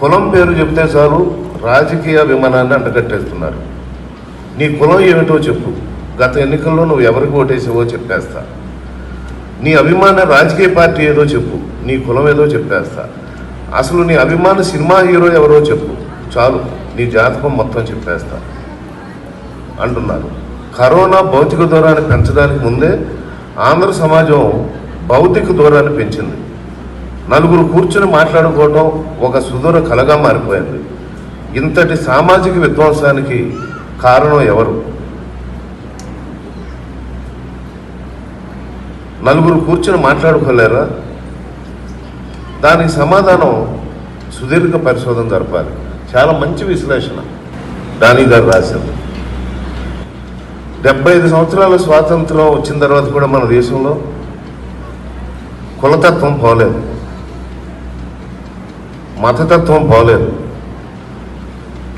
కులం పేరు చెప్తే చాలు రాజకీయ విమానాన్ని అంటగట్టేస్తున్నారు. నీ కులం ఏమిటో చెప్పు. గత ఎన్నికల్లో నువ్వు ఎవరికి ఓటేసావో చెప్పేస్తా. నీ అభిమాన రాజకీయ పార్టీ ఏదో చెప్పు. నీ కులం ఏదో చెప్పేస్తా. అసలు నీ అభిమాన సినిమా హీరో ఎవరో చెప్పు. చాలు నీ జాతకం మొత్తం చెప్పేస్తా. అంటున్నారు. కరోనా భౌతిక దూరాన్ని పెంచడానికి ముందే ఆంధ్ర సమాజం భౌతిక దూరాన్ని పెంచింది. నలుగురు కూర్చుని మాట్లాడుకోవటం ఒక సుదూర కలగా మారిపోయింది. ఇంతటి సామాజిక విధ్వంసానికి కారణం ఎవరు? నలుగురు కూర్చుని మాట్లాడుకోలేరా? దానికి సమాధానం సుదీర్ఘ పరిశోధన జరపాలి. చాలా మంచి విశ్లేషణ. దాని గారు రాశారు. డెబ్బై ఐదు సంవత్సరాల స్వాతంత్రం వచ్చిన తర్వాత కూడా మన దేశంలో కులతత్వం పోలేదు. మతతత్వం పోలేదు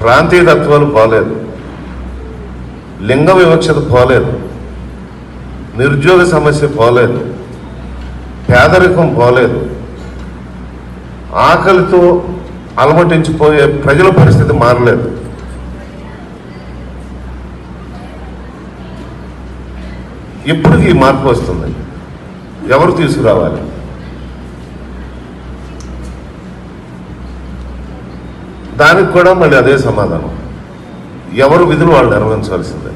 ప్రాంతీయ తత్వాలు పోలేదు లింగ వివక్షత పోలేదు నిరుద్యోగ సమస్య పోలేదు పేదరికం పోలేదు ఆకలితో అలమటించిపోయే ప్రజల పరిస్థితి మారలేదు. ఇప్పటికి ఈ మార్పు వస్తుంది. ఎవరు తీసుకురావాలి? దానికి కూడా మళ్ళీ అదే సమాధానం. ఎవరు విధులు వాళ్ళు నిర్వహించవలసిందే.